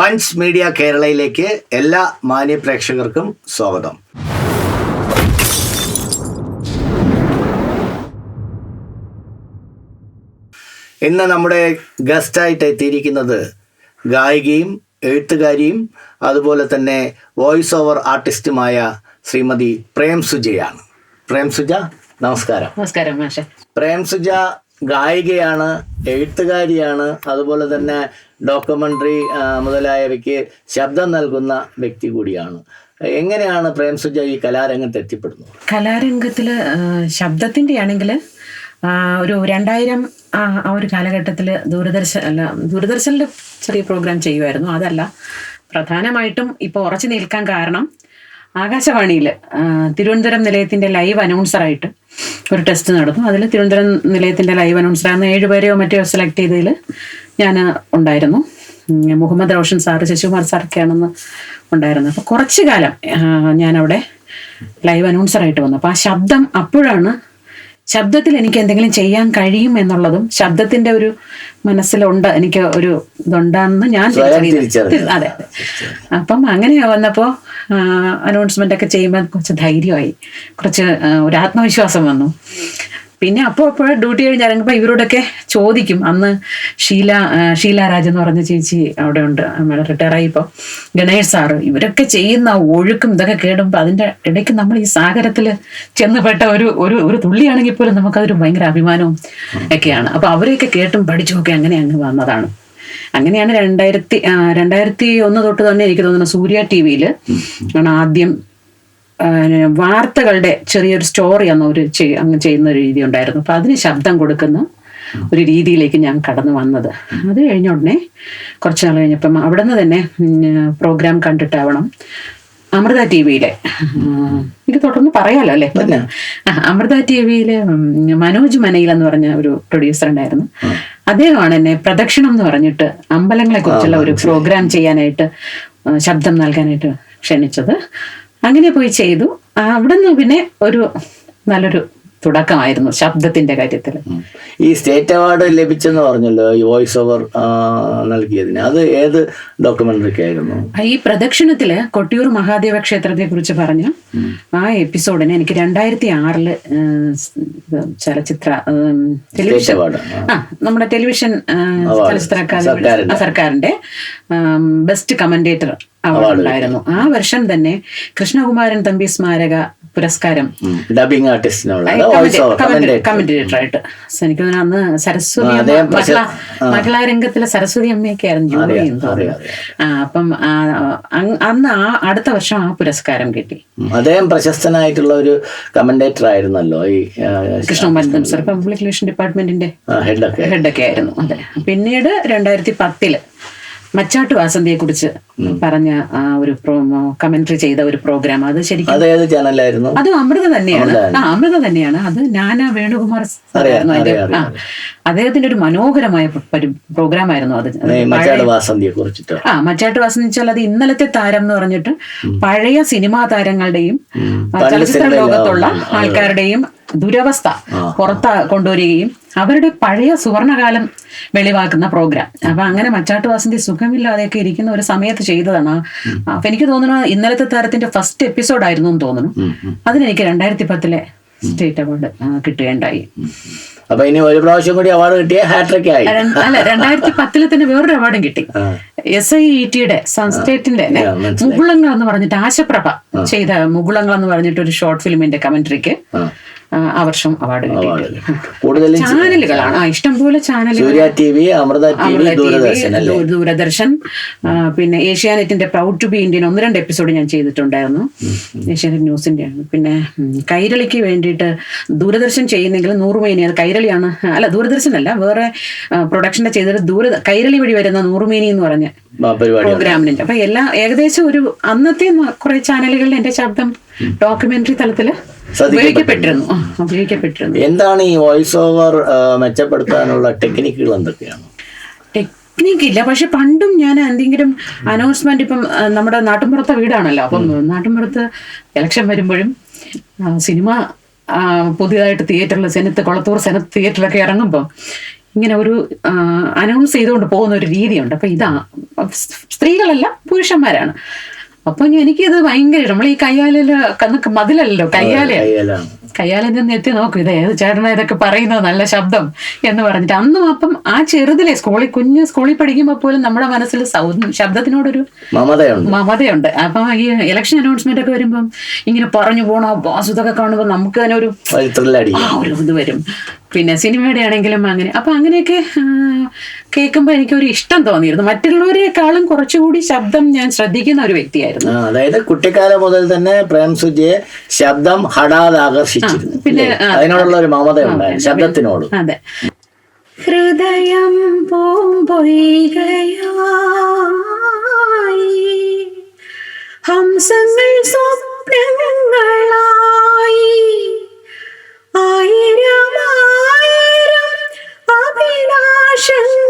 Punch media കേരളയിലേക്ക് എല്ലാ മാന്യ പ്രേക്ഷകർക്കും സ്വാഗതം. ഇന്ന് നമ്മുടെ ഗസ്റ്റായിട്ട് എത്തിയിരിക്കുന്നത് ഗായികയും എഴുത്തുകാരിയും അതുപോലെ തന്നെ വോയിസ് ഓവർ ആർട്ടിസ്റ്റുമായ ശ്രീമതി പ്രേം സുജയാണ്. പ്രേം സുജ നമസ്കാരം. നമസ്കാരം മാഷെ. പ്രേം സുജ ഗായികയാണ് എഴുത്തുകാരിയാണ് അതുപോലെ തന്നെ ഡോക്യുമെന്ററി മുതലായവയ്ക്ക് ശബ്ദം നൽകുന്ന വ്യക്തി കൂടിയാണ്. എങ്ങനെയാണ് പ്രേം സുജ ഈ കലാരംഗത്ത് എത്തിപ്പെടുന്നത് കലാരംഗത്തിൽ ശബ്ദത്തിന്റെ ആണെങ്കിൽ ഒരു രണ്ടായിരം ആ ഒരു കാലഘട്ടത്തിൽ ദൂരദർശൻ അല്ല ദൂരദർശനിൽ ചെറിയ പ്രോഗ്രാം ചെയ്യുമായിരുന്നു അതല്ല പ്രധാനമായിട്ടും ഇപ്പോൾ ഉറച്ചു നിൽക്കാൻ കാരണം ആകാശവാണിയിൽ തിരുവനന്തപുരം നിലയത്തിന്റെ ലൈവ് അനൗൺസറായിട്ട് ഒരു ടെസ്റ്റ് നടന്നു അതിൽ തിരുവനന്തപുരം നിലയത്തിന്റെ ലൈവ് അനൗൺസറാണ് ഏഴുപേരെയോ മറ്റോ സെലക്ട് ചെയ്തതിൽ ഞാൻ ഉണ്ടായിരുന്നു. മുഹമ്മദ് റോഷൻ സാറ് ശശികുമാർ സാറൊക്കെയാണെന്ന് ഉണ്ടായിരുന്നു. അപ്പോൾ കുറച്ച് കാലം ഞാനവിടെ ലൈവ് അനൗൺസറായിട്ട് വന്നു. അപ്പോൾ ആ ശബ്ദം അപ്പോഴാണ് ശബ്ദത്തിൽ എനിക്ക് എന്തെങ്കിലും ചെയ്യാൻ കഴിയും എന്നുള്ളതും ശബ്ദത്തിന്റെ ഒരു മനസ്സിലുണ്ട് എനിക്ക് ഒരു ഇതുണ്ടാന്ന് ഞാൻ അതെ അപ്പം അങ്ങനെ വന്നപ്പോൾ അനൗൺസ്മെന്റ് ഒക്കെ ചെയ്യുമ്പോൾ കുറച്ച് ധൈര്യമായി കുറച്ച് ഒരു ആത്മവിശ്വാസം വന്നു. പിന്നെ അപ്പോൾ അപ്പോൾ ഡ്യൂട്ടി കഴിഞ്ഞ് ഇറങ്ങുമ്പോൾ ഇവരോടൊക്കെ ചോദിക്കും. അന്ന് ഷീല ഷീല എന്ന് പറഞ്ഞ ചേച്ചി അവിടെ ഉണ്ട്. നമ്മുടെ റിട്ടയർ ഇപ്പോൾ ഗണേഷ് സാറ് ഇവരൊക്കെ ചെയ്യുന്ന ഒഴുക്കും ഇതൊക്കെ കേടുമ്പോൾ അതിന്റെ ഇടയ്ക്ക് നമ്മൾ ഈ സാഗരത്തിൽ ചെന്നപ്പെട്ട ഒരു ഒരു ഒരു തുള്ളിയാണെങ്കിൽ പോലും നമുക്കതൊരു ഭയങ്കര അഭിമാനവും ഒക്കെയാണ്. അപ്പോൾ അവരെയൊക്കെ കേട്ടും പഠിച്ചുമൊക്കെ അങ്ങനെ അങ്ങ് വന്നതാണ്. അങ്ങനെയാണ് രണ്ടായിരത്തി രണ്ടായിരത്തി ഒന്ന് തൊട്ട് തന്നെ എനിക്ക് തോന്നുന്നു സൂര്യ ടി വിയിൽ ആണ് ആദ്യം വാർത്തകളുടെ ചെറിയൊരു സ്റ്റോറി അന്ന് ഒരു അങ്ങ് ചെയ്യുന്ന ഒരു രീതി ഉണ്ടായിരുന്നു. അപ്പൊ അതിന് ശബ്ദം കൊടുക്കുന്ന ഒരു രീതിയിലേക്ക് ഞാൻ കടന്നു വന്നത്. അത് കഴിഞ്ഞ ഉടനെ കുറച്ച് നാൾ കഴിഞ്ഞപ്പം അവിടെ നിന്ന് തന്നെ പ്രോഗ്രാം കണ്ടിട്ടാവണം അമൃത ടി വിയിലെ. എനിക്ക് തുടർന്ന് പറയാലോ അല്ലേ? ആ, അമൃത ടി വിയിലെ മനോജ് മനയിൽ എന്ന് പറഞ്ഞ ഒരു പ്രൊഡ്യൂസർ ഉണ്ടായിരുന്നു. അദ്ദേഹമാണ് എന്നെ പ്രദക്ഷിണം എന്ന് പറഞ്ഞിട്ട് അമ്പലങ്ങളെ കുറിച്ചുള്ള ഒരു പ്രോഗ്രാം ചെയ്യാനായിട്ട് ശബ്ദം നൽകാനായിട്ട് ക്ഷണിച്ചത്. അങ്ങനെ പോയി ചെയ്തു. അവിടെ നിന്ന് പിന്നെ ഒരു നല്ലൊരു തുടക്കമായിരുന്നു ശബ്ദത്തിന്റെ കാര്യത്തിൽ ഈ സ്റ്റേറ്റ് അവാർഡ് ലഭിച്ചെന്ന് പറഞ്ഞല്ലോ ഈ വോയിസ് ഓവർ നൽകിയതിന്. അത് ഏത് ഡോക്യുമെന്ററിക്കായിരുന്നു ഈ പ്രദക്ഷിണത്തിൽ കൊട്ടിയൂർ മഹാദേവ ക്ഷേത്രത്തെ കുറിച്ച് പറഞ്ഞ ആ എപ്പിസോഡിന് എനിക്ക് രണ്ടായിരത്തി ആറിൽ ചലച്ചിത്ര ടെലിവിഷൻ. ആ. നമ്മുടെ ടെലിവിഷൻ ചലച്ചിത്ര. സർക്കാരിന്റെ. ബെസ്റ്റ് കമന്റേറ്റർ അവാർഡ് ഉണ്ടായിരുന്നു ആ വർഷം തന്നെ കൃഷ്ണകുമാരൻ തമ്പി സ്മാരക പുരസ്കാരം. ഓവർ കമന്റേറ്റർ ആയിട്ട്. എനിക്ക് തോന്നുന്നു അന്ന് സരസ്വതി അമ്മ അദ്ദേഹം മഹിളാ മഹിളാ രംഗത്തിലെ സരസ്വതി അമ്മയൊക്കെ ആയിരുന്നു ജോലി ആ അപ്പം അന്ന് ആ അടുത്ത വർഷം ആ പുരസ്കാരം കിട്ടി. അദ്ദേഹം പ്രശസ്തനായിട്ടുള്ള ഒരു കമന്റേറ്റർ ആയിരുന്നല്ലോ ഈ കൃഷ്ണകുമാരൻ സർ പബ്ലിക് റിലേഷൻ ഡിപ്പാർട്ട്മെന്റിന്റെ ഹെഡൊക്കെ ഹെഡൊക്കെ ആയിരുന്നു. അതെ. പിന്നീട് രണ്ടായിരത്തി പത്തിൽ മച്ചാട്ട് വാസന്തിയെ കുറിച്ച് പറഞ്ഞ ആ ഒരു കമന്ററി ചെയ്ത ഒരു പ്രോഗ്രാം അത് ശരിക്കും ചാനലായിരുന്നു അത് അമൃത തന്നെയാണ്. ആ അമൃത തന്നെയാണ്. അത് നാന വേണുകുമാർ സാറായിരുന്നു അതിന്റെ ആ അദ്ദേഹത്തിന്റെ ഒരു മനോഹരമായ പ്രോഗ്രാം ആയിരുന്നു അത്. ആ മറ്റാട്ട് വാസന്തി വെച്ചാൽ അത് ഇന്നലത്തെ താരം എന്ന് പറഞ്ഞിട്ട് പഴയ സിനിമാ താരങ്ങളുടെയും ചലച്ചിത്ര ലോകത്തുള്ള ആൾക്കാരുടെയും ദുരവസ്ഥ പുറത്ത് കൊണ്ടുവരികയും അവരുടെ പഴയ സുവർണകാലം വെളിവാക്കുന്ന പ്രോഗ്രാം. അപ്പൊ അങ്ങനെ മച്ചാട്ട് വാസന്തി സുഖമില്ലാതെയൊക്കെ ഇരിക്കുന്ന ഒരു സമയത്ത് ചെയ്തതാണ്. അപ്പൊ എനിക്ക് തോന്നുന്നു ഇന്നലത്തെ താരത്തിന്റെ ഫസ്റ്റ് എപ്പിസോഡ് ആയിരുന്നു എന്ന് തോന്നുന്നു. അതിനെനിക്ക് രണ്ടായിരത്തി പത്തിലെ സ്റ്റേറ്റ് അവാർഡ് കിട്ടുകയുണ്ടായി. അപ്പൊ ഇനി ഒരു പ്രാവശ്യം കൂടി അവാർഡ് കിട്ടിയ ഹാട്രിക് ആയി അല്ല രണ്ടായിരത്തി പത്തിൽ തന്നെ വേറൊരു അവാർഡും കിട്ടി. എസ് ഐ ഇ ടിയുടെ സംസ്റ്റേറ്റിന്റെ തന്നെ മുകുളങ്ങൾ എന്ന് പറഞ്ഞിട്ട് ആശപ്രഭ ചെയ്ത മുകുളങ്ങൾ എന്ന് പറഞ്ഞിട്ട് ഒരു ഷോർട്ട് ഫിലിമിന്റെ കമന്ററിക്ക് ആ. വർഷം അവാർഡ് കിട്ടി. ചാനലുകളാണ്. ആ ഇഷ്ടംപോലെ ചാനലുകൾ. സൂര്യ ടി വി അമൃത ദൂരദർശൻ പിന്നെ ഏഷ്യാനെറ്റിന്റെ പ്രൗഡ് ടു ബി ഇന്ത്യൻ ഒന്ന് രണ്ട് എപ്പിസോഡ് ഞാൻ ചെയ്തിട്ടുണ്ടായിരുന്നു. ഏഷ്യാനെറ്റ് ന്യൂസിന്റെ ആണ്. പിന്നെ കൈരളിക്ക് വേണ്ടിയിട്ട് ദൂരദർശൻ ചെയ്യുന്നെങ്കിൽ നൂറുമേനി അത് കൈരളിയാണ്. അല്ല ദൂരദർശൻ അല്ല വേറെ പ്രൊഡക്ഷന്റെ ചെയ്തിട്ട് ദൂര കൈരളി വഴി വരുന്ന നൂറുമേനി എന്ന് പറഞ്ഞ പ്രോഗ്രാമിനുണ്ട് അപ്പൊ എല്ലാ ഏകദേശം ഒരു അന്നത്തെ കുറെ ചാനലുകളിൽ എന്റെ ശബ്ദം ഡോക്യുമെന്ററി തലത്തിൽ ഉപയോഗിക്കപ്പെട്ടിരുന്നു. എന്താണ് ഈ വോയിസ് ഓവർ മെച്ചപ്പെടുത്താനുള്ള ടെക്നിക്കുകൾ എന്തൊക്കെയാണ്? ടെക്നിക്ക് ഇല്ല. പക്ഷെ പണ്ടും ഞാൻ എന്തെങ്കിലും അനൗൺസ്മെന്റ് ഇപ്പം നമ്മുടെ നാട്ടിൻപുറത്തെ വീടാണല്ലോ. അപ്പം നാട്ടിൻപുറത്ത് ഇലക്ഷൻ വരുമ്പോഴും സിനിമ പുതിയതായിട്ട് തിയേറ്ററിൽ സെനത്ത് കൊളത്തൂർ സെനത്ത് തിയേറ്ററിലൊക്കെ ഇറങ്ങുമ്പോൾ ഇങ്ങനെ ഒരു അനൗൺസ് ചെയ്തുകൊണ്ട് പോകുന്ന ഒരു രീതിയുണ്ട്. അപ്പം ഇതാ സ്ത്രീകളല്ല പുരുഷന്മാരാണ്. അപ്പൊ എനിക്കിത് ഭയങ്കര നമ്മൾ ഈ കയ്യാലല്ല കന്നൊക്കെ മതിലല്ലോ കയ്യാല? കയ്യാലിൽ നിന്ന് എത്തി നോക്കും. ഇത് ഏത് ചേട്ടനാ ഇതൊക്കെ പറയുന്നത് നല്ല ശബ്ദം എന്ന് പറഞ്ഞിട്ട്. അന്നും അപ്പം ആ ചെറുതിലെ സ്കൂളിൽ കുഞ്ഞ് സ്കൂളിൽ പഠിക്കുമ്പോൾ പോലും നമ്മുടെ മനസ്സിൽ ശബ്ദത്തിനോടൊരു മമതയുണ്ട്. അപ്പം ഈ ഇലക്ഷൻ അനൗൺസ്മെന്റ് ഒക്കെ വരുമ്പം ഇങ്ങനെ പറഞ്ഞു പോണോ ബോസ് ഇതൊക്കെ കാണുമ്പോൾ നമുക്ക് തന്നെ ഒരു ഒരു ഇത് വരും. പിന്നെ സിനിമയുടെ ആണെങ്കിലും അങ്ങനെ. അപ്പൊ അങ്ങനെയൊക്കെ കേൾക്കുമ്പോൾ എനിക്കൊരു ഇഷ്ടം തോന്നിയിരുന്നു. മറ്റുള്ളവരെക്കാളും കുറച്ചുകൂടി ശബ്ദം ഞാൻ ശ്രദ്ധിക്കുന്ന ഒരു വ്യക്തിയായിരുന്നു. അതായത് കുട്ടിക്കാലം മുതൽ തന്നെ പ്രേം സുജിയെ ശബ്ദം ഹടാതെ ആകർഷിച്ചിരുന്നു. പിന്നെ, അതിനോടുള്ള ഒരു മമത ഉണ്ടായിരുന്നു ശബ്ദത്തിനോട്. അതെ. ഹൃദയം പൂമ്പൊയ്കയായി ഹംസങ്ങൾ സ്വപ്നങ്ങളായി. ആയിരം ആയിരം അഭിലാഷങ്ങൾ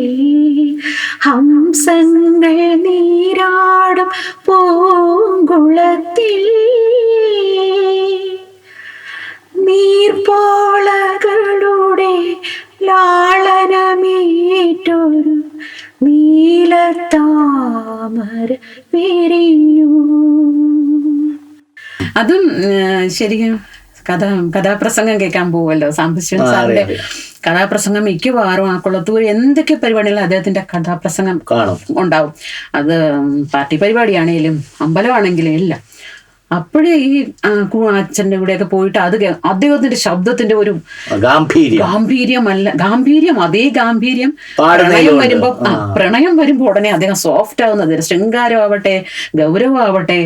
ഹംസങ്ങൾ നീരാടും പൂങ്കുളത്തിൽ. നീർപോളകളുടെ ലാളനമേറ്റൊരു നീലത്താമര വിരിഞ്ഞു അതും ശരിക്കും കഥ കഥാപ്രസംഗം കേൾക്കാൻ പോവല്ലോ സാംബശിവൻ സാറിന്റെ കഥാപ്രസംഗം മിക്കവാറും ആ കുളത്തൂർ എന്തൊക്കെ പരിപാടികളും അദ്ദേഹത്തിന്റെ കഥാപ്രസംഗം ഉണ്ടാവും. അത് പാർട്ടി പരിപാടിയാണെങ്കിലും അമ്പലമാണെങ്കിലും എല്ലാം അപ്പോഴേ ഈ അച്ഛന്റെ കു- അച്ഛന്റെ കൂടെയൊക്കെ പോയിട്ട് അത് അദ്ദേഹത്തിന്റെ ശബ്ദത്തിന്റെ ഒരു ഗാംഭീര്യം. അല്ല ഗാംഭീര്യം അതേ ഗാംഭീര്യം. പ്രണയം. വരുമ്പോ പ്രണയം വരുമ്പോ ഉടനെ അദ്ദേഹം സോഫ്റ്റ് ആവുന്നത് ശൃംഗാരമാവട്ടെ ഗൗരവമാവട്ടെ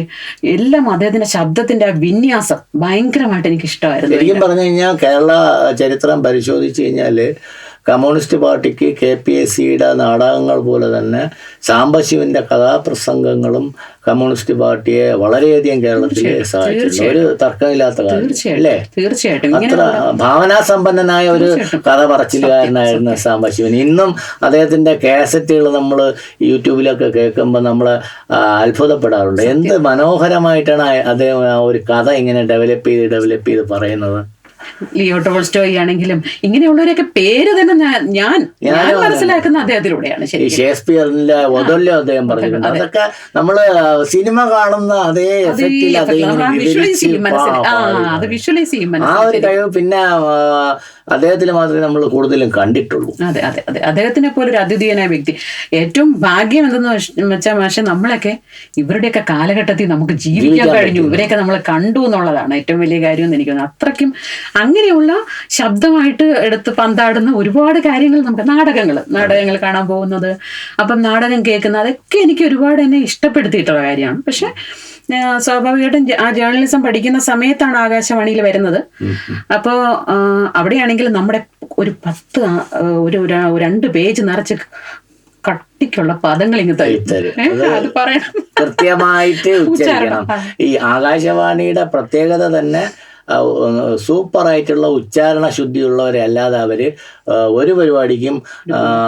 എല്ലാം അദ്ദേഹത്തിന്റെ ശബ്ദത്തിന്റെ ആ വിന്യാസം ഭയങ്കരമായിട്ട് എനിക്ക് ഇഷ്ടമായിരുന്നു ശരിക്കും പറഞ്ഞു കഴിഞ്ഞാൽ കേരള ചരിത്രം പരിശോധിച്ചു കഴിഞ്ഞാൽ കമ്മ്യൂണിസ്റ്റ് പാർട്ടിക്ക് കെ പി എസ് സിയുടെ നാടകങ്ങൾ പോലെ തന്നെ സാംബശിവിന്റെ കഥാപ്രസംഗങ്ങളും കമ്മ്യൂണിസ്റ്റ് പാർട്ടിയെ വളരെയധികം കേരളത്തിൽ സഹായിച്ചു ഒരു തർക്കമില്ലാത്ത കാര്യം അല്ലേ? തീർച്ചയായിട്ടും. അത്ര ഭാവനാസമ്പന്നനായ ഒരു കഥ പറച്ചിലുകാരനായിരുന്നു സാംബശിവൻ. ഇന്നും അദ്ദേഹത്തിന്റെ കാസറ്റുകൾ നമ്മൾ യൂട്യൂബിലൊക്കെ കേൾക്കുമ്പോൾ നമ്മൾ അത്ഭുതപ്പെടാറുണ്ട്. എന്ത് മനോഹരമായിട്ടാണ് അദ്ദേഹം ആ ഒരു കഥ ഇങ്ങനെ ഡെവലപ്പ് ചെയ്ത് ഡെവലപ്പ് ചെയ്ത് പറയുന്നത്. ലിയോ ടോൾസ്റ്റോയി ആണെങ്കിലും ഇങ്ങനെയുള്ളവരൊക്കെ പേര് തന്നെ ഞാൻ ഞാൻ മനസ്സിലാക്കുന്ന അദ്ദേഹത്തിലൂടെയാണ് ശരി ഷേക്സ്പിയറിന്റെ ഒതല്ലോ അദ്ദേഹം പറഞ്ഞിട്ടുണ്ട് അതൊക്കെ നമ്മൾ സിനിമ കാണുന്ന അതേ അതേ വിഷ്വലൈസ് ചെയ്യും മനസ്സിൽ. ആ ഒരു കഴിവ് പിന്നെ അദ്ദേഹത്തിൽ മാത്രമേ നമ്മൾ കൂടുതലും കണ്ടിട്ടുള്ളൂ. അതെ അതെ അതെ. അദ്ദേഹത്തിനെ പോലെ ഒരു അതിഥീയനായ വ്യക്തി. ഏറ്റവും ഭാഗ്യം എന്തെന്ന് വച്ച- വെച്ചാൽ പക്ഷെ നമ്മളൊക്കെ ഇവരുടെയൊക്കെ കാലഘട്ടത്തിൽ നമുക്ക് ജീവിക്കാൻ കഴിഞ്ഞു. ഇവരെയൊക്കെ നമ്മൾ കണ്ടു എന്നുള്ളതാണ് ഏറ്റവും വലിയ കാര്യം എന്ന് എനിക്ക് തോന്നുന്നു. അത്രയ്ക്കും അങ്ങനെയുള്ള ശബ്ദമായിട്ട് എടുത്ത് പന്താടുന്ന ഒരുപാട് കാര്യങ്ങൾ നമുക്ക് നാടകങ്ങൾ നാടകങ്ങൾ കാണാൻ പോകുന്നത് അപ്പം നാടകം കേൾക്കുന്നത് അതൊക്കെ എനിക്ക് ഒരുപാട് എന്നെ ഇഷ്ടപ്പെടുത്തിയിട്ടുള്ള കാര്യമാണ്. പക്ഷെ സ്വാഭാവികമായിട്ടും ആ ജേർണലിസം പഠിക്കുന്ന സമയത്താണ് ആകാശവാണിയിൽ വരുന്നത്. അപ്പോൾ അവിടെയാണെങ്കിൽ നമ്മുടെ ഒരു പത്ത് ഒരു രണ്ട് പേജ് നിറച്ച് കട്ടിക്കുള്ള പദങ്ങൾ ഇങ്ങ്. അത് പറയണം കൃത്യമായിട്ട് ഉച്ചരിക്കണം. ഈ ആകാശവാണിയുടെ പ്രത്യേകത തന്നെ ആയിട്ടുള്ള ഉച്ചാരണ ശുദ്ധിയുള്ളവരല്ലാതെ അവർ അവർ ഒരു പരിപാടിക്കും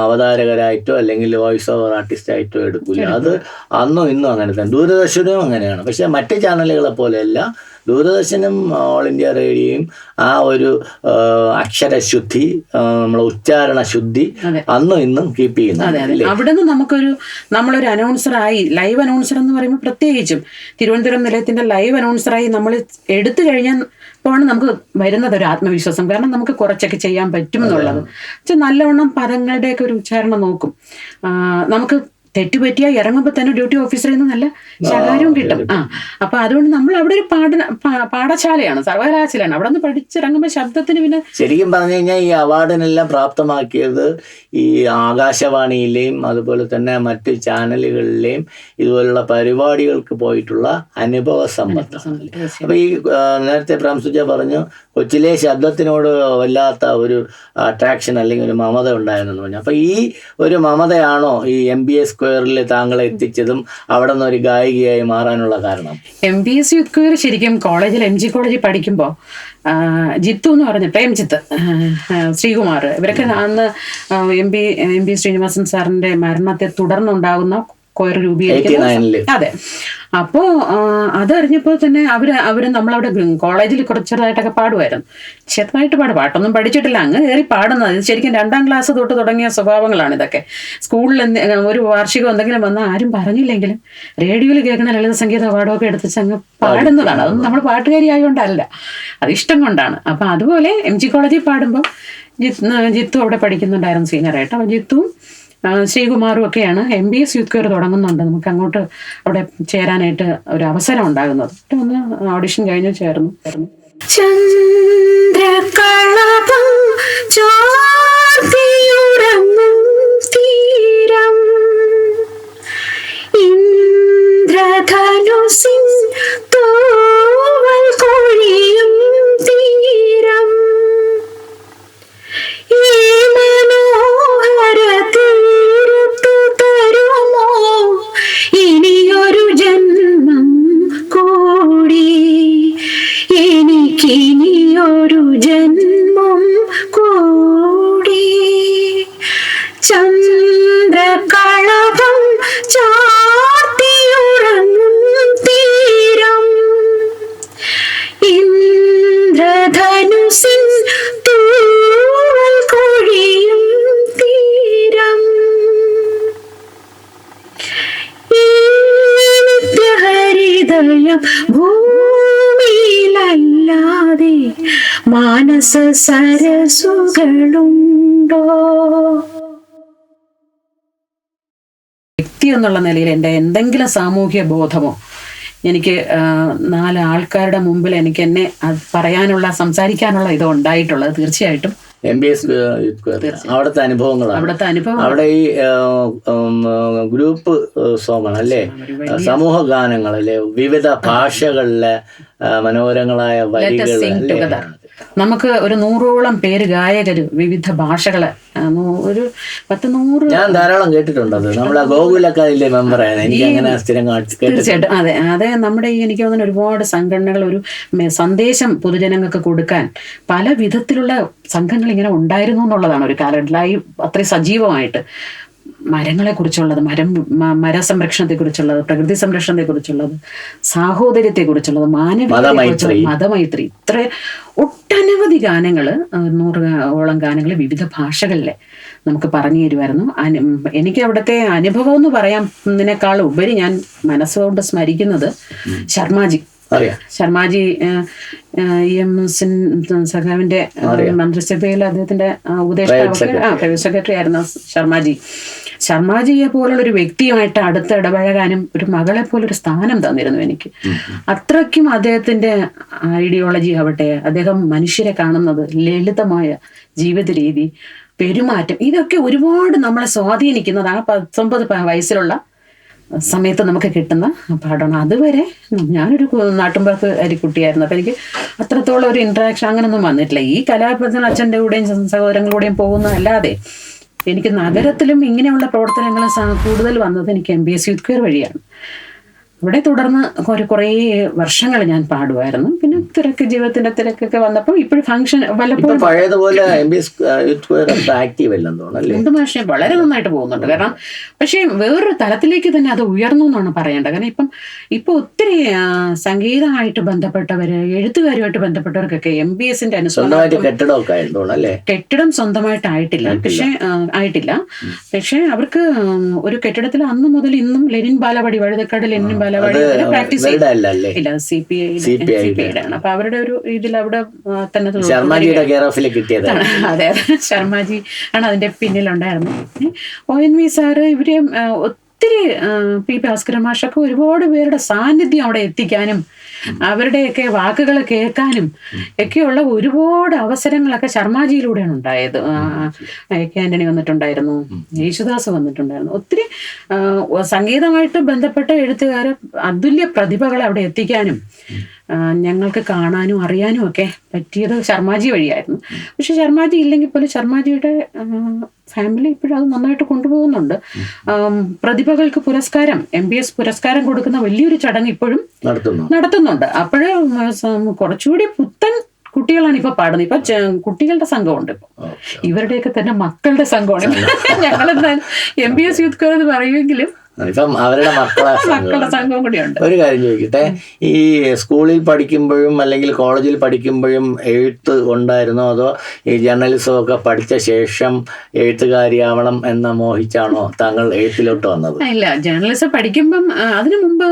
അവതാരകരായിട്ടോ അല്ലെങ്കിൽ വോയിസ് ഓവർ ആർട്ടിസ്റ്റായിട്ടോ എടുക്കില്ല അത് അന്നും ഇന്നും അങ്ങനെ തന്നെ. ദൂരദർശനവും അങ്ങനെയാണ്. പക്ഷേ മറ്റ് ചാനലുകളെ പോലെയല്ല. ദൂരദർശനും ഓൾ ഇന്ത്യ റേഡിയോയും ആ ഒരു അക്ഷരശുദ്ധി നമ്മളെ ഉച്ചാരണ ശുദ്ധി അന്നും ഇന്നും കീപ്പ് ചെയ്യുന്നു അവിടെ നിന്ന് നമുക്കൊരു നമ്മളൊരു അനൗൺസറായി ലൈവ് അനൗൺസർ എന്ന് പറയുമ്പോൾ പ്രത്യേകിച്ചും തിരുവനന്തപുരം നിലയത്തിന്റെ ലൈവ് അനൗൺസറായി നമ്മൾ എടുത്തു കഴിഞ്ഞാൽ ാണ് നമുക്ക് വരുന്നത് ഒരു ആത്മവിശ്വാസം. കാരണം നമുക്ക് കുറച്ചൊക്കെ ചെയ്യാൻ പറ്റും എന്നുള്ളത്. പക്ഷെ നല്ലവണ്ണം പദങ്ങളുടെയൊക്കെ ഒരു ഉച്ചാരണം നോക്കും. നമുക്ക് തെറ്റുപറ്റിയാൽ ഇറങ്ങുമ്പോൾ തന്നെ ഡ്യൂട്ടി ഓഫീസറിൽ നിന്ന് നല്ല ശകാരവും കിട്ടും. ആ അപ്പൊ അതുകൊണ്ട് നമ്മൾ അവിടെ ഒരു പാഠന പാഠശാലയാണ് സർവകലാശാലയാണ്. അവിടെ നിന്ന് പഠിച്ചിറങ്ങുമ്പോൾ ശബ്ദത്തിന് പിന്നെ ശരിക്കും പറഞ്ഞു കഴിഞ്ഞാൽ ഈ അവാർഡിനെല്ലാം പ്രാപ്തമാക്കിയത് ഈ ആകാശവാണിയിലെയും അതുപോലെ തന്നെ മറ്റ് ചാനലുകളിലെയും ഇതുപോലുള്ള പരിപാടികൾക്ക് പോയിട്ടുള്ള അനുഭവ സമ്പത്താണ് അപ്പൊ ഈ നേരത്തെ പ്രാംസുജ പറഞ്ഞു കൊച്ചിലെ ശബ്ദത്തിനോട് വല്ലാത്ത ഒരു അട്രാക്ഷൻ അല്ലെങ്കിൽ ഒരു മമത ഉണ്ടായിരുന്നു പറഞ്ഞു. അപ്പൊ ഈ ഒരു മമതയാണോ ഈ എം ബി എ സ്ക്വയറിൽ താങ്കളെ എത്തിച്ചതും അവിടെ നിന്ന് ഒരു ഗായികയായി മാറാനുള്ള കാരണം? എം ബി എസ് സ്ക്വയർ ശരിക്കും കോളേജിൽ എം ജി കോളേജിൽ പഠിക്കുമ്പോൾ ജിത്തു എന്ന് പറഞ്ഞ പ്രേംജിത്ത് ശ്രീകുമാർ ഇവരൊക്കെ അന്ന് M B M B Sreenivasan സാറിന്റെ മരണത്തെ തുടർന്നുണ്ടാകുന്ന കൊയർ രൂപീകരിക്കുന്നത് 89-ൽ. അതെ. അപ്പോ അതറിഞ്ഞപ്പോൾ തന്നെ അവർ അവർ നമ്മളവിടെ കോളേജിൽ കുറച്ച് ചെറുതായിട്ടൊക്കെ പാടുമായിരുന്നു. ചെറുതായിട്ട് പാടും. പാട്ടൊന്നും പഠിച്ചിട്ടില്ല. അങ്ങ് കയറി പാടുന്നത് ഇത് ശരിക്കും രണ്ടാം ക്ലാസ് തൊട്ട് തുടങ്ങിയ സ്വഭാവങ്ങളാണ് ഇതൊക്കെ. സ്കൂളിൽ ഒരു വാർഷികം എന്തെങ്കിലും വന്നാൽ ആരും പറഞ്ഞില്ലെങ്കിലും റേഡിയോയിൽ കേൾക്കുന്ന ലളിത സംഗീത അവാർഡൊക്കെ എടുത്ത് അങ്ങ് പാടുന്നതാണ്. അതൊന്നും നമ്മൾ പാട്ടുകാരി ആയതുകൊണ്ടല്ല. അത് ഇഷ്ടം കൊണ്ടാണ്. അപ്പൊ അതുപോലെ എം ജി കോളേജിൽ പാടുമ്പോൾ ജിത്ത് ജിത്തു അവിടെ പഠിക്കുന്നുണ്ടായിരുന്നു സീനിയറായിട്ട്. അപ്പോൾ ജിത്തും ശ്രീകുമാറും ഒക്കെയാണ് M B S youth care തുടങ്ങുന്നുണ്ട്. നമുക്ക് അങ്ങോട്ട് അവിടെ ചേരാനായിട്ട് ഒരു അവസരം ഉണ്ടാകുന്നത്. ഒന്ന് ഓഡിഷൻ കഴിഞ്ഞ് ചേർന്നു. ചേർന്നു സരസുകളുണ്ടോ? വ്യക്തി എന്നുള്ള നിലയിൽ എന്റെ എന്തെങ്കിലും സാമൂഹ്യ ബോധമോ എനിക്ക് നാല് ആൾക്കാരുടെ മുമ്പിൽ എനിക്ക് എന്നെ പറയാനുള്ള സംസാരിക്കാനുള്ള ഇത് ഉണ്ടായിട്ടുള്ളത് തീർച്ചയായിട്ടും. എം ബി എസ് അവിടുത്തെ അനുഭവങ്ങളാണ്. അവിടുത്തെ അനുഭവം അവിടെ ഈ ഗ്രൂപ്പ് സോങ്ങാണ് അല്ലേ? സമൂഹ ഗാനങ്ങൾ അല്ലേ വിവിധ ഭാഷകളിലെ മനോഹരങ്ങളായ വരികൾ sing അല്ലേ? together. നമുക്ക് ഒരു നൂറോളം പേര് ഗായകർ വിവിധ ഭാഷകൾ. ഒരു പത്ത് നൂറ് ഞാൻ ധാരാളം കേട്ടിട്ടുണ്ട് നമ്മളെ മെമ്പറാണ് എനിക്ക് അങ്ങനെ സ്ഥിരം തീർച്ചയായിട്ടും. അതെ അതെ നമ്മുടെ ഈ എനിക്ക് തോന്നുന്ന ഒരുപാട് സംഘടനകൾ ഒരു സന്ദേശം പൊതുജനങ്ങൾക്ക് കൊടുക്കാൻ പല വിധത്തിലുള്ള സംഘങ്ങൾ ഇങ്ങനെ ഉണ്ടായിരുന്നു എന്നുള്ളതാണ് ഒരു കാലഘട്ടത്തിലായി അത്രയും സജീവമായിട്ട്. മരങ്ങളെ കുറിച്ചുള്ളത് മരം മരസംരക്ഷണത്തെക്കുറിച്ചുള്ളത് മരസംരക്ഷണത്തെ കുറിച്ചുള്ളത് പ്രകൃതി സംരക്ഷണത്തെ കുറിച്ചുള്ളത് സാഹോദര്യത്തെ കുറിച്ചുള്ളത് മാനവികതയെ കുറിച്ചുള്ളത് മതമൈത്രി. ഇത്ര ഒട്ടനവധി ഗാനങ്ങൾ നൂറ് ഓളം ഗാനങ്ങൾ വിവിധ ഭാഷകളിലെ നമുക്ക് പറഞ്ഞു തരുമായിരുന്നു അനു- എനിക്ക് അവിടുത്തെ അനുഭവം എന്ന് പറയാനേക്കാൾ ഉപരി ഞാൻ മനസ്സുകൊണ്ട് സ്മരിക്കുന്നത് ശർമാജി. ശർമാജി ഇ എം സിൻ സഖാവിന്റെ മന്ത്രിസഭയിൽ അദ്ദേഹത്തിന്റെ ഉപദേശ പ്രൈവറ്റ് സെക്രട്ടറി ആയിരുന്നു ശർമാജി. ശർമാജിയെ പോലുള്ള ഒരു വ്യക്തിയുമായിട്ട് അടുത്ത് ഇടപഴകാനും ഒരു മകളെ പോലൊരു സ്ഥാനം തന്നിരുന്നു എനിക്ക്. അത്രയ്ക്കും അദ്ദേഹത്തിന്റെ ഐഡിയോളജി ആവട്ടെ അദ്ദേഹം മനുഷ്യരെ കാണുന്നത് ലളിതമായ ജീവിത രീതി പെരുമാറ്റം ഇതൊക്കെ ഒരുപാട് നമ്മളെ സ്വാധീനിക്കുന്നത് ആ പത്തൊമ്പത് വയസ്സിലുള്ള സമയത്ത് നമുക്ക് കിട്ടുന്ന പാഠമാണ്. അതുവരെ ഞാനൊരു നാട്ടുമ്പുറത്ത് അരി അരിക്കുട്ടിയായിരുന്നു അപ്പം എനിക്ക് അത്രത്തോളം ഒരു ഇൻട്രാക്ഷൻ അങ്ങനെയൊന്നും വന്നിട്ടില്ല. ഈ കലാപ്രദന അച്ഛന്റെ കൂടെയും സഹോദരങ്ങളുടെയും കൂടെയും പോകുന്നതല്ലാതെ എനിക്ക് നഗരത്തിലും ഇങ്ങനെയുള്ള പ്രവർത്തനങ്ങൾ കൂടുതൽ വന്നത് എനിക്ക് എം ബി എസ് യൂത്ത് വഴിയാണ്. ഇവിടെ തുടർന്ന് ഒരു കുറേ വർഷങ്ങൾ ഞാൻ പാടുമായിരുന്നു. പിന്നെ തിരക്ക് ജീവിതത്തിന്റെ തിരക്കൊക്കെ വന്നപ്പോൾ ഇപ്പോഴും ഫംഗ്ഷൻ വല്ലപ്പോഴും പഴയതുപോലെ ആക്റ്റീവ് അല്ലെന്ന് വളരെ നന്നായിട്ട് പോകുന്നുണ്ട്. കാരണം പക്ഷേ വേറൊരു തലത്തിലേക്ക് തന്നെ അത് ഉയർന്നു എന്നാണ് പറയേണ്ടത്. കാരണം ഇപ്പം ഇപ്പൊ ഒത്തിരി സംഗീതമായിട്ട് ബന്ധപ്പെട്ടവര് എഴുത്തുകാരുമായിട്ട് ബന്ധപ്പെട്ടവർക്കൊക്കെ എം ബി എസിന്റെ അനുസരണം കെട്ടിടം സ്വന്തമായിട്ടായിട്ടില്ല. പക്ഷേ ആയിട്ടില്ല. പക്ഷേ അവർക്ക് ഒരു കെട്ടിടത്തിൽ അന്ന് മുതൽ ഇന്നും Lenin Balavadi Vazhuthacaud Lenin Balavadi C P ഐയുടെ ആണ്. അപ്പൊ അവരുടെ ഒരു ഇതിൽ അവിടെ തന്നെ ശർമാജിയുടെ കെയർ ഓഫിൽ കിട്ടിയതാണ് അതെ അതെ. ശർമാജി ആണ് അതിന്റെ പിന്നിലുണ്ടായിരുന്നത്. പിന്നെ ഒ എൻ വി സാറ് ഇവർ ആ, ഒത്തിരി പി. ഭാസ്കരൻ മാഷൊക്കെ ഒരുപാട് പേരുടെ സാന്നിധ്യം അവിടെ എത്തിക്കാനും അവരുടെയൊക്കെ വാക്കുകൾ കേൾക്കാനും ഒക്കെയുള്ള ഒരുപാട് അവസരങ്ങളൊക്കെ ശർമാജിയിലൂടെയാണ് ഉണ്ടായത്. എ. കെ. ആന്റണി വന്നിട്ടുണ്ടായിരുന്നു യേശുദാസ് വന്നിട്ടുണ്ടായിരുന്നു. ഒത്തിരി സംഗീതമായിട്ട് ബന്ധപ്പെട്ട എഴുത്തുകാരെ അതുല്യ പ്രതിഭകളെ അവിടെ എത്തിക്കാനും ഞങ്ങൾക്ക് കാണാനും അറിയാനും ഒക്കെ പറ്റിയത് ശർമാജി വഴിയായിരുന്നു. പക്ഷെ ശർമാജി ഇല്ലെങ്കിൽ പോലും ശർമാജിയുടെ ഫാമിലി ഇപ്പോഴും അത് നന്നായിട്ട് കൊണ്ടുപോകുന്നുണ്ട്. പ്രതിഭകൾക്ക് പുരസ്കാരം എം ബി എസ് പുരസ്കാരം കൊടുക്കുന്ന വലിയൊരു ചടങ്ങ് ഇപ്പോഴും നടത്തുന്നു. നടത്തുന്നുണ്ട്. അപ്പോഴ് കുറച്ചുകൂടി പുത്തൻ കുട്ടികളാണ് ഇപ്പൊ പാടുന്നത്. ഇപ്പൊ കുട്ടികളുടെ സംഘമുണ്ട് ഇപ്പൊ. ഇവരുടെയൊക്കെ തന്നെ മക്കളുടെ സംഘമാണ്. ഞങ്ങളെന്താ M B S youth core എന്ന് പറയുമെങ്കിലും ഇപ്പം അവരുടെ മക്കളെ കൂടിയുണ്ട്. ഒരു കാര്യം ചോദിക്കട്ടെ? ഈ സ്കൂളിൽ പഠിക്കുമ്പോഴും അല്ലെങ്കിൽ കോളേജിൽ പഠിക്കുമ്പോഴും എഴുത്ത് ഉണ്ടായിരുന്നോ? അതോ ഈ ജേർണലിസം ഒക്കെ പഠിച്ച ശേഷം എഴുത്തുകാരിയാവണം എന്ന മോഹിച്ചാണോ താങ്കൾ എഴുത്തിലോട്ട് വന്നത്? ഇല്ല ജേർണലിസം പഠിക്കുമ്പം അതിനു മുമ്പ്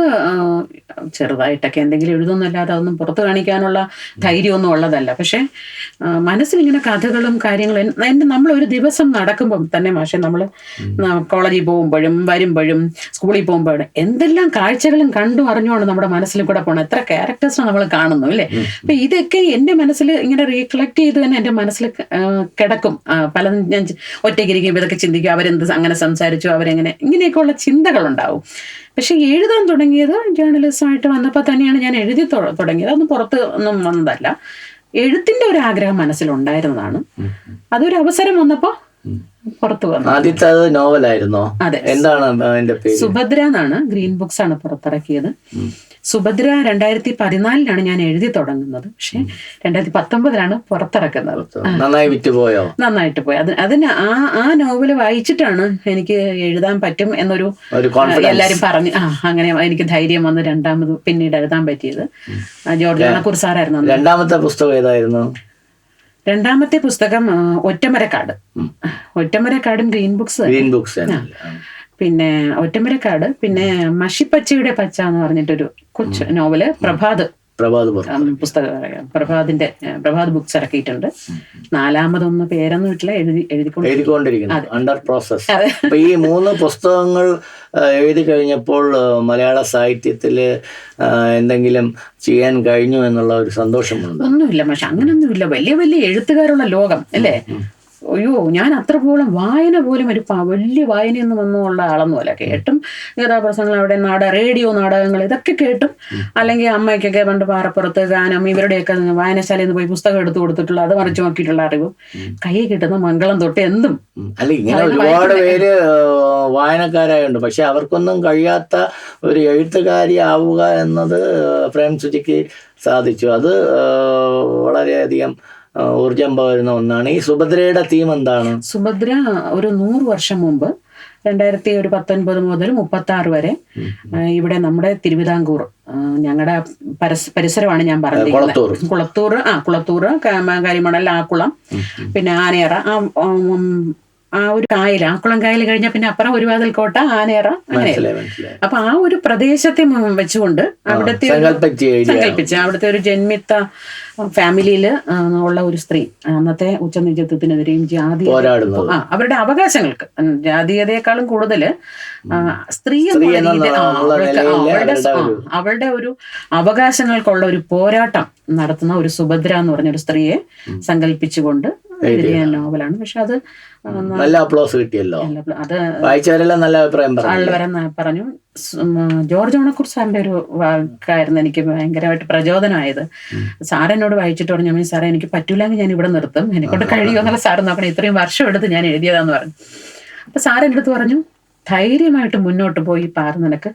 ചെറുതായിട്ടൊക്കെ എന്തെങ്കിലും എഴുതുന്നല്ലാതെ അതൊന്നും പുറത്തു കാണിക്കാനുള്ള ധൈര്യമൊന്നും ഉള്ളതല്ല. പക്ഷെ മനസ്സിലിങ്ങനെ കഥകളും കാര്യങ്ങളും നമ്മൾ ഒരു ദിവസം നടക്കുമ്പം തന്നെ മാഷെ നമ്മൾ കോളേജിൽ പോകുമ്പോഴും വരുമ്പോഴും സ്കൂളിൽ പോകുമ്പോൾ എന്തെല്ലാം കാഴ്ചകളും കണ്ടും അറിഞ്ഞുകൊണ്ട് നമ്മുടെ മനസ്സിൽ കൂടെ പോകണം എത്ര ക്യാരക്ടേഴ്സാണ് നമ്മൾ കാണുന്നു അല്ലേ? അപ്പൊ ഇതൊക്കെ എന്റെ മനസ്സിൽ ഇങ്ങനെ റീകളക്ട് ചെയ്ത് തന്നെ എന്റെ മനസ്സിൽ കിടക്കും. പല പലതും ഞാൻ ഒറ്റയ്ക്ക് ഒറ്റയ്ക്കിരിക്കുമ്പോൾ ഇതൊക്കെ ചിന്തിക്കും. അവരെന്ത് അങ്ങനെ സംസാരിച്ചു അവരെങ്ങനെ ഇങ്ങനെയൊക്കെയുള്ള ചിന്തകളുണ്ടാവും. പക്ഷെ എഴുതാൻ തുടങ്ങിയത് ജേർണലിസമായിട്ട് വന്നപ്പോൾ തന്നെയാണ് ഞാൻ എഴുതി തുടങ്ങിയത്. അതൊന്നും പുറത്ത് ഒന്നും വന്നതല്ല. എഴുത്തിന്റെ ഒരു ആഗ്രഹം മനസ്സിലുണ്ടായിരുന്നതാണ്. അതൊരു അവസരം വന്നപ്പോൾ പുറത്തു വന്നു ആദ്യത്തെ അത് നോവലായിരുന്നോ? അതെ. എന്താണ് അതിന്റെ പേര്? സുഭദ്ര എന്നാണ് ഗ്രീൻ ബുക്സ് ആണ് പുറത്തിറക്കിയത്. സുഭദ്ര രണ്ടായിരത്തി പതിനാലിലാണ് ഞാൻ എഴുതി തുടങ്ങുന്നത്. പക്ഷെ രണ്ടായിരത്തി പത്തൊമ്പതിലാണ് പുറത്തിറക്കുന്നത്. നന്നായി വിറ്റുപോയോ? നന്നായിട്ട് പോയി. അത് അതിന് ആ ആ നോവൽ വായിച്ചിട്ടാണ് എനിക്ക് എഴുതാൻ പറ്റും എന്നൊരു എല്ലാരും പറഞ്ഞു. ആ അങ്ങനെ എനിക്ക് ധൈര്യം വന്ന് രണ്ടാമത് പിന്നീട് എഴുതാൻ പറ്റിയത്. ജോർജ് കുറിസാറായിരുന്നു സാറായിരുന്നു രണ്ടാമത്തെ പുസ്തകം ഏതായിരുന്നു? രണ്ടാമത്തെ പുസ്തകം ഒറ്റമരക്കാട്. ഒറ്റമരക്കാടും ഗ്രീൻ ബുക്സ് ഗ്രീൻ ബുക്സ് പിന്നെ ഒറ്റമരക്കാട് പിന്നെ മഷിപ്പച്ചയുടെ പച്ച എന്ന് പറഞ്ഞിട്ടൊരു കൊച്ചു നോവൽ പ്രഭാത്. പ്രഭാത് പുസ്തകം പ്രഭാതിന്റെ പ്രഭാത് ബുക്സ് ഇറക്കിയിട്ടുണ്ട്. നാലാമതൊന്ന് പേരെന്ന് ഇട്ടില്ല എഴുതി എഴുതിക്കൊണ്ടിരിക്കുന്നു. Under process. അപ്പൊ ഈ മൂന്ന് പുസ്തകങ്ങൾ എഴുതി കഴിഞ്ഞപ്പോൾ മലയാള സാഹിത്യത്തിൽ എന്തെങ്കിലും ചെയ്യാൻ കഴിഞ്ഞു എന്നുള്ള ഒരു സന്തോഷമുണ്ട്. ഒന്നുമില്ല പക്ഷെ അങ്ങനൊന്നുമില്ല. വലിയ വലിയ എഴുത്തുകാരുള്ള ലോകം അല്ലേ? അയ്യോ ഞാൻ അത്ര പോലും വായന പോലും ഒരു വലിയ വായനയൊന്നും ഒന്നുമുള്ള ആളൊന്നുമല്ല കേട്ടും കഥാപ്രസംഗങ്ങൾ അവിടെ നാട റേഡിയോ നാടകങ്ങൾ ഇതൊക്കെ കേട്ടും. അല്ലെങ്കിൽ അമ്മയ്ക്കൊക്കെ പണ്ട് പാറപ്പുറത്ത് ഗാനം ഇവരുടെയൊക്കെ വായനശാലയിൽ നിന്ന് പോയി പുസ്തകം എടുത്തു കൊടുത്തിട്ടുള്ള അത് മറിച്ചു നോക്കിയിട്ടുള്ള അറിവും. കൈ കിട്ടുന്ന മംഗളം തൊട്ട് എന്തും. അല്ല ഇങ്ങനെ ഒരുപാട് പേര് വായനക്കാരായുണ്ട്. പക്ഷെ അവർക്കൊന്നും കഴിയാത്ത ഒരു എഴുത്തുകാരി ആവുക എന്നത് പ്രേം സുജിക്ക് സാധിച്ചു. അത് വളരെയധികം ഊർജം പകരുന്ന ഒന്നാണ്. ഈ സുഭദ്രയുടെ തീം എന്താണ്? സുഭദ്ര ഒരു നൂറ് വർഷം മുമ്പ് രണ്ടായിരത്തി ഒരു പത്തൊൻപത് മുതൽ മുപ്പത്തി ആറ് വരെ ഇവിടെ നമ്മുടെ തിരുവിതാംകൂർ ഞങ്ങളുടെ പരിസരമാണ് ഞാൻ പറഞ്ഞത് കുളത്തൂർ. ആ കുളത്തൂർ ക- ആ കുളം പിന്നെ ആനയറ ആ ആ ഒരു കായൽ ആക്കുളം കായൽ കഴിഞ്ഞാൽ പിന്നെ അപ്പുറം ഒരുവാതിൽ കോട്ട ആനേറ അങ്ങനെ. അപ്പൊ ആ ഒരു പ്രദേശത്തെ വെച്ചുകൊണ്ട് അവിടുത്തെ ഒരു- സങ്കല്പിച്ച് അവിടുത്തെ ഒരു ജന്മിത്ത ഫാമിലിയിൽ ഉള്ള ഒരു സ്ത്രീ അന്നത്തെ ഉച്ചനിജത്വത്തിനെതിരെയും ജാതി ആ അവരുടെ അവകാശങ്ങൾക്ക് ജാതീയതയെക്കാളും കൂടുതൽ സ്ത്രീ അവളുടെ അവരുടെ ഒരു- അവളുടെ ഒരു അവകാശങ്ങൾക്കുള്ള ഒരു പോരാട്ടം നടത്തുന്ന ഒരു സുഭദ്ര എന്ന് പറഞ്ഞ ഒരു സ്ത്രീയെ സങ്കല്പിച്ചുകൊണ്ട് എഴുതിയ നോവലാണ്. പക്ഷെ അത് നല്ല അപ്ലോസ് കിട്ടിയല്ലോ. അത് വായിച്ചവരെല്ലാം നല്ല അഭിപ്രായം പറഞ്ഞു. പറഞ്ഞു ജോർജ് ഓണക്കൂർ സാറിന്റെ ഒരു വാക്കായിരുന്നു എനിക്ക് ഭയങ്കരമായിട്ട് പ്രചോദനമായത്. സാർ എന്നോട് വായിച്ചിട്ട് പറഞ്ഞു സാറേ എനിക്ക് പറ്റൂലെങ്കിൽ ഞാൻ ഇവിടെ നിർത്തും. എന്നെക്കൊണ്ട് കഴിയുമോ എന്നുള്ള സാർ നോക്കണം ഇത്രയും വർഷം എടുത്ത് ഞാൻ എഴുതിയതാന്ന് പറഞ്ഞു. അപ്പൊ സാർ എന്റെ അടുത്ത് പറഞ്ഞു ധൈര്യമായിട്ട് മുന്നോട്ട് പോയി പാറ് നിനക്ക്.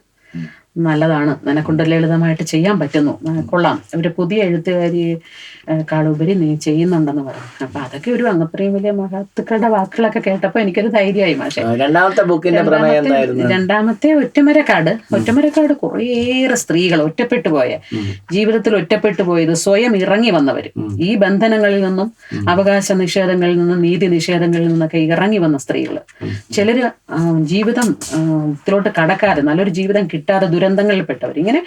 നല്ലതാണ്. നിനക്കൊണ്ട് ലളിതമായിട്ട് ചെയ്യാൻ പറ്റുന്നു. കൊള്ളാം. ഒരു പുതിയ എഴുത്തുകാരിയെക്കാളുപരി നീ ചെയ്യുന്നുണ്ടെന്ന് പറഞ്ഞു അപ്പൊ അതൊക്കെ ഒരു അത്രയും വലിയ മഹത്തുക്കളുടെ വാക്കുകളൊക്കെ കേട്ടപ്പോ എനിക്കൊരു ധൈര്യമായി മാഷെ. രണ്ടാമത്തെ ബുക്കിന്റെ രണ്ടാമത്തെ ഒറ്റമരക്കാട്. ഒറ്റമരക്കാട് കുറേയേറെ സ്ത്രീകൾ ഒറ്റപ്പെട്ടു പോയ. ജീവിതത്തിൽ ഒറ്റപ്പെട്ടു പോയത് സ്വയം ഇറങ്ങി വന്നവർ ഈ ബന്ധനങ്ങളിൽ നിന്നും അവകാശ നിഷേധങ്ങളിൽ നിന്നും നീതി നിഷേധങ്ങളിൽ നിന്നൊക്കെ ഇറങ്ങി വന്ന സ്ത്രീകൾ ചിലര് ജീവിതം ഇതിലോട്ട് കടക്കാതെ നല്ലൊരു ജീവിതം കിട്ടാതെ ദുരന്തങ്ങളിൽപ്പെട്ടവർ. ഇങ്ങനെ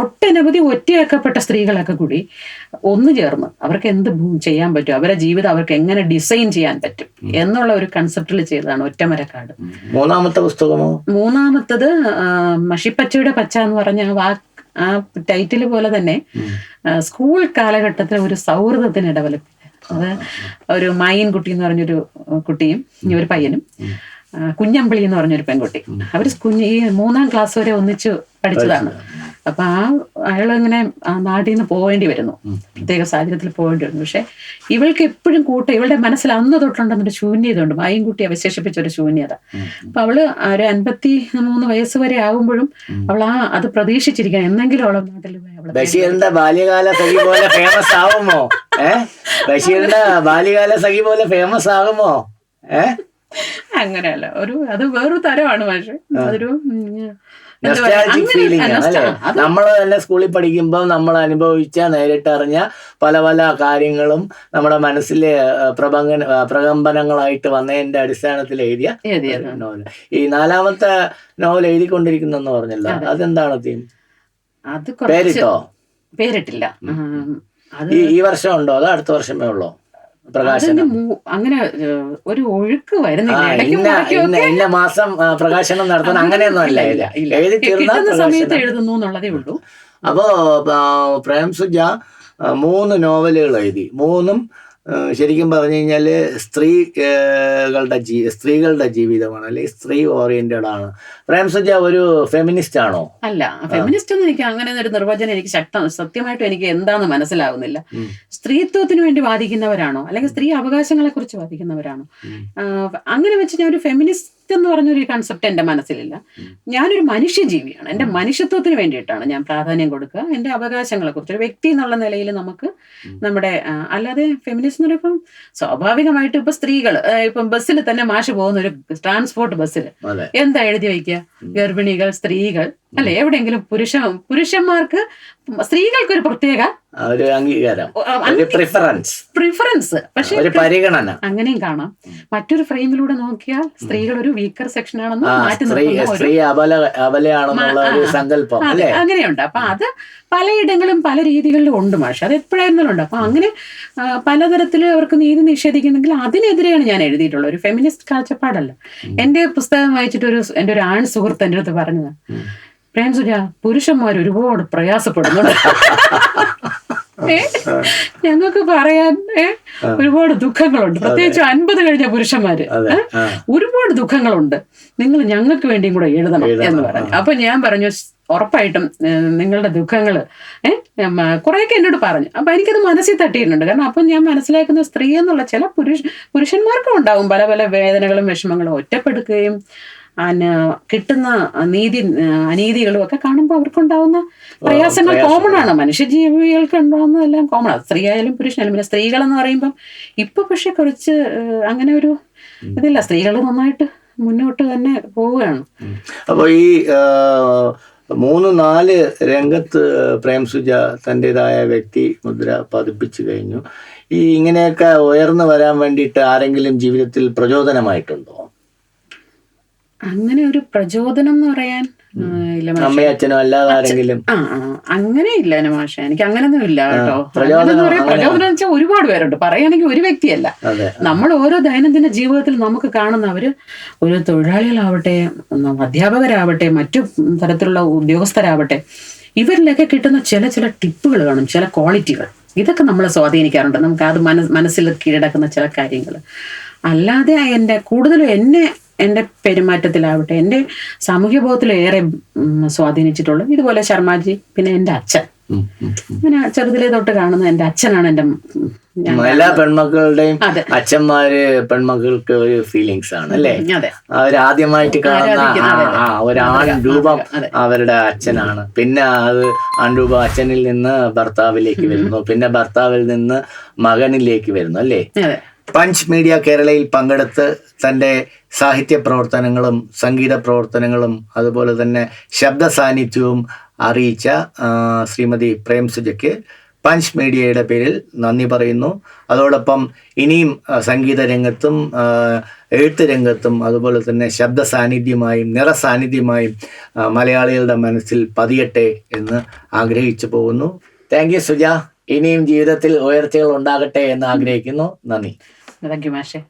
ഒട്ടനവധി ഒറ്റയാക്കപ്പെട്ട സ്ത്രീകളൊക്കെ കൂടി ഒന്നു ചേർന്ന് അവർക്ക് എന്ത് ചെയ്യാൻ പറ്റും? അവരുടെ ജീവിതം അവർക്ക് എങ്ങനെ ഡിസൈൻ ചെയ്യാൻ പറ്റും? എന്നുള്ള ഒരു കൺസെപ്റ്റിൽ ചെയ്തതാണ് ഒറ്റമരക്കാട്. മൂന്നാമത്തെ പുസ്തകമോ? മൂന്നാമത്തത് മഷിപ്പച്ചയുടെ പച്ച എന്ന് പറഞ്ഞ ആ വാക്ക് ആ ടൈറ്റിൽ പോലെ തന്നെ സ്കൂൾ കാലഘട്ടത്തിൽ ഒരു സൗഹൃദത്തിന് ഡെവലപ്പ് അത് ഒരു മായിൻ കുട്ടി എന്ന് പറഞ്ഞൊരു കുട്ടിയും ഒരു പയ്യനും. കുഞ്ഞമ്പിളി എന്ന് പറഞ്ഞൊരു പെൺകുട്ടി. അവർ കുഞ്ഞ് ഈ മൂന്നാം ക്ലാസ് വരെ ഒന്നിച്ച് പഠിച്ചതാണ്. അപ്പൊ ആ അയാൾ ഇങ്ങനെ ആ നാട്ടിൽ നിന്ന് പോകേണ്ടി വരുന്നു. പ്രത്യേക സാഹചര്യത്തിൽ പോകേണ്ടി വരുന്നു. പക്ഷെ ഇവൾക്ക് എപ്പോഴും കൂട്ട ഇവളുടെ മനസ്സിൽ അന്ന് തൊട്ടുണ്ടെന്നൊരു ശൂന്യത ഉണ്ട് മായൻകുട്ടി അവശേഷിപ്പിച്ച ഒരു ശൂന്യത. അപ്പൊ അവൾ ആ ഒരു അൻപത്തി മൂന്ന് വയസ്സ് വരെ ആകുമ്പോഴും അവൾ ആ അത് പ്രതീക്ഷിച്ചിരിക്കണം എന്നെങ്കിലും അവളെ നാട്ടിൽ ബഷീറിന്റെ ബാല്യകാല സഖി പോലെ ഫേമസ് ആവുമോ? ബഷീറിന്റെ ബാല്യകാല സഖി പോലെ ഫേമസ് ആകുമോ ഏ? അങ്ങനെയല്ല. ഒരു അത് വേറൊരു തരമാണ് പക്ഷെ. അതൊരു നമ്മൾ തന്നെ സ്കൂളിൽ പഠിക്കുമ്പോൾ നമ്മൾ അനുഭവിച്ച നേരിട്ടറിഞ്ഞ പല പല കാര്യങ്ങളും നമ്മുടെ മനസ്സിലെ ആ, പ്രബംഗന പ്രകമ്പനങ്ങളായിട്ട് വന്നതിന്റെ അടിസ്ഥാനത്തിൽ എഴുതിയ. നോവൽ ഈ നാലാമത്തെ നോവൽ എഴുതിക്കൊണ്ടിരിക്കുന്നെന്ന് പറഞ്ഞല്ലോ. അതെന്താണ് തീം? അത് പേരിട്ടോ? പേരിട്ടില്ല. ഈ വർഷം ഉണ്ടോ അതോ അടുത്ത വർഷമേ ഉള്ളോ? പ്രകാശനം. അങ്ങനെ ഒരു ഒഴുക്ക് വരുന്നില്ല. ഇന്ന മാസം പ്രകാശനം നടത്തണം അങ്ങനെയൊന്നും അല്ല. എഴുതി തീർന്ന സമയത്ത് എഴുതുന്നു എന്നുള്ളതേ ഉള്ളൂ. അപ്പോ പ്രേംസുജ പ്രേം മൂന്ന് നോവലുകൾ എഴുതി. മൂന്നും ശരിക്കും പറഞ്ഞു കഴിഞ്ഞാൽ സ്ത്രീകളുടെ ജീ സ്ത്രീകളുടെ ജീവിതമാണ് അല്ലെങ്കിൽ സ്ത്രീ ഓറിയന്റഡ് ആണ്. പ്രേംസജ ഒരു ഫെമിനിസ്റ്റ് ആണോ? അല്ല ഫെമിനിസ്റ്റ് ഒന്നും എനിക്ക് അങ്ങനെ ഒരു നിർവചനം എനിക്ക് ശക്തം സത്യമായിട്ടും എനിക്ക് എന്താന്ന് മനസ്സിലാവുന്നില്ല. സ്ത്രീത്വത്തിന് വേണ്ടി വാദിക്കുന്നവരാണോ? അല്ലെങ്കിൽ സ്ത്രീ അവകാശങ്ങളെ കുറിച്ച് വാദിക്കുന്നവരാണോ അങ്ങനെ വെച്ച് ഞാൻ ഒരു ഫെമിനിസ്റ്റ് എന്ന് പറഞ്ഞൊരു കൺസെപ്റ്റ് എന്റെ മനസ്സിലില്ല. ഞാനൊരു മനുഷ്യജീവിയാണ്. എന്റെ മനുഷ്യത്വത്തിന് വേണ്ടിയിട്ടാണ് ഞാൻ പ്രാധാന്യം കൊടുക്കുക. എന്റെ അവകാശങ്ങളെ കുറിച്ച് ഒരു വ്യക്തി എന്നുള്ള നിലയിൽ നമുക്ക് നമ്മുടെ അല്ലാതെ ഫെമിനിസ്റ്റ് എന്ന് പറയുമ്പം സ്വാഭാവികമായിട്ട് ഇപ്പൊ സ്ത്രീകൾ ഇപ്പം ബസ്സിൽ തന്നെ മാഷ് പോകുന്ന ഒരു ട്രാൻസ്പോർട്ട് ബസ്സിൽ എന്താ എഴുതി വയ്ക്കുക? ഗർഭിണികൾ സ്ത്രീകൾ അല്ലെ? എവിടെയെങ്കിലും പുരുഷ പുരുഷന്മാർക്ക് സ്ത്രീകൾക്ക് ഒരു പ്രത്യേക ഒരു അംഗീകാരം ഒരു പ്രിഫറൻസ് പ്രിഫറൻസ് പക്ഷെ ഒരു പരിഗണന. അങ്ങനെയും കാണാം. മറ്റൊരു ഫ്രെയിമിലൂടെ നോക്കിയാൽ സ്ത്രീകൾ ഒരു വീക്കർ സെക്ഷൻ ആണെന്ന് മാറ്റി സ്ത്രീ സ്ത്രീ അബല അബലയാണെന്നുള്ള ഒരു സങ്കല്പം അങ്ങനെയുണ്ട്. അപ്പൊ അത് പലയിടങ്ങളും പല രീതികളിലും ഉണ്ട് മാഷ്. അത് എപ്പോഴായിരുന്നാലും ഉണ്ട് അപ്പൊ അങ്ങനെ പലതരത്തിൽ അവർക്ക് നീതി നിഷേധിക്കുന്നെങ്കിൽ അതിനെതിരെയാണ് ഞാൻ എഴുതിയിട്ടുള്ളത്. ഒരു ഫെമിനിസ്റ്റ് കാഴ്ചപ്പാടല്ല. എന്റെ പുസ്തകം വായിച്ചിട്ട് ഒരു എന്റെ ഒരു ആൺ സുഹൃത്ത് എന്റെ അടുത്ത് പറഞ്ഞത് പ്രേം സുജ പുരുഷന്മാർ ഒരുപാട് പ്രയാസപ്പെടുന്നുണ്ട്? ഞങ്ങൾക്ക് പറയാൻ ഒരുപാട് ദുഃഖങ്ങളുണ്ട്. പ്രത്യേകിച്ച് അൻപത് കഴിഞ്ഞ പുരുഷന്മാര് ഒരുപാട് ദുഃഖങ്ങളുണ്ട്. നിങ്ങൾ ഞങ്ങൾക്ക് വേണ്ടിയും കൂടെ എഴുതണം എന്ന് പറഞ്ഞു. അപ്പൊ ഞാൻ പറഞ്ഞു ഉറപ്പായിട്ടും നിങ്ങളുടെ ദുഃഖങ്ങൾ കുറെയൊക്കെ എന്നോട് പറഞ്ഞു. അപ്പൊ എനിക്കത് മനസ്സിൽ തട്ടിയിട്ടുണ്ട്. കാരണം അപ്പൊ ഞാൻ മനസ്സിലാക്കുന്ന സ്ത്രീ എന്നുള്ള ചില പുരുഷ പുരുഷന്മാർക്കും ഉണ്ടാവും പല പല വേദനകളും വിഷമങ്ങളും ഒറ്റപ്പെടുകയും അന- കിട്ടുന്ന നീതി അനീതികളും ഒക്കെ കാണുമ്പോൾ അവർക്കുണ്ടാവുന്ന പ്രയാസങ്ങൾ കോമൺ ആണ്. മനുഷ്യജീവികൾക്ക് ഉണ്ടാവുന്നതെല്ലാം കോമൺ ആണ്. സ്ത്രീ ആയാലും പുരുഷനായാലും. പിന്നെ സ്ത്രീകൾ എന്ന് പറയുമ്പം ഇപ്പൊ പക്ഷെ കുറച്ച് അങ്ങനെ ഒരു ഇതില്ല. സ്ത്രീകൾ നന്നായിട്ട് മുന്നോട്ട് തന്നെ പോവുകയാണ്. അപ്പോൾ ഈ മൂന്ന് നാല് രംഗത്ത് പ്രേം സുജ തന്റെതായ വ്യക്തി മുദ്ര പതിപ്പിച്ചു കഴിഞ്ഞു. ഈ ഇങ്ങനെയൊക്കെ ഉയർന്നു വരാൻ വേണ്ടിയിട്ട് ആരെങ്കിലും ജീവിതത്തിൽ പ്രചോദനമായിട്ടുണ്ടോ? അങ്ങനെ ഒരു പ്രചോദനം എന്ന് പറയാൻ ഇല്ല അങ്ങനെ ഇല്ല മാഷ. എനിക്ക് അങ്ങനെയൊന്നും ഇല്ല കേട്ടോ. പ്രചോദനം അങ്ങനെന്ന് വെച്ചാൽ ഒരുപാട് പേരുണ്ട്. പറയുകയാണെങ്കിൽ ഒരു വ്യക്തിയല്ല. നമ്മൾ ഓരോ ദൈനംദിന ജീവിതത്തിൽ നമുക്ക് കാണുന്നവര് ഒരു തൊഴിലാളികളാവട്ടെ അധ്യാപകരാവട്ടെ മറ്റു തരത്തിലുള്ള ഉദ്യോഗസ്ഥരാവട്ടെ ഇവരിലൊക്കെ കിട്ടുന്ന ചില ചില ടിപ്പുകൾ കാണും ചില ക്വാളിറ്റികൾ. ഇതൊക്കെ നമ്മളെ സ്വാധീനിക്കാറുണ്ട്. നമുക്ക് അത് മനസ് മനസ്സിൽ കീഴടക്കുന്ന ചില കാര്യങ്ങൾ അല്ലാതെ എന്റെ കൂടുതലും എന്നെ എന്റെ പെരുമാറ്റത്തിലാവട്ടെ എന്റെ സാമൂഹ്യ ബോധത്തിൽ ഏറെ സ്വാധീനിച്ചിട്ടുള്ളത് ഇതുപോലെ ശർമാജി പിന്നെ എന്റെ അച്ഛൻ. ഞാൻ ചെറുതിലെ അങ്ങനെ ചെറുതിലേ തൊട്ട് കാണുന്ന എന്റെ അച്ഛനാണ് എന്റെ എല്ലാ പെൺമക്കളുടെയും അച്ഛന്മാര് പെൺമക്കൾക്ക് ഒരു ഫീലിങ്സ് ആണ് അല്ലേ? അവരാദ്യമായിട്ട് അവർ ആദ്യമായിട്ട് കാണുന്ന ഒരു ആൺ രൂപം അവരുടെ അച്ഛനാണ്. പിന്നെ അത് ആൺരൂപം അച്ഛനിൽ നിന്ന് ഭർത്താവിലേക്ക് വരുന്നു. പിന്നെ ഭർത്താവിൽ നിന്ന് മകനിലേക്ക് വരുന്നു അല്ലേ? പഞ്ച് മീഡിയ കേരളയിൽ പങ്കെടുത്ത് തന്റെ സാഹിത്യ പ്രവർത്തനങ്ങളും സംഗീത പ്രവർത്തനങ്ങളും അതുപോലെ തന്നെ ശബ്ദ സാന്നിധ്യവും അറിയിച്ച ശ്രീമതി പ്രേം സുജയ്ക്ക് പഞ്ച് മീഡിയയുടെ പേരിൽ നന്ദി പറയുന്നു. അതോടൊപ്പം ഇനിയും സംഗീത രംഗത്തും എഴുത്ത് രംഗത്തും അതുപോലെ തന്നെ ശബ്ദ സാന്നിധ്യമായും നിറ സാന്നിധ്യമായും മലയാളികളുടെ മനസ്സിൽ പതിയട്ടെ എന്ന് ആഗ്രഹിച്ചു പോകുന്നു. Thank you Suja. ഇനിയും ജീവിതത്തിൽ ഉയർച്ചകൾ ഉണ്ടാകട്ടെ എന്ന് ആഗ്രഹിക്കുന്നു. നന്ദി. താങ്ക് യു മാഷേ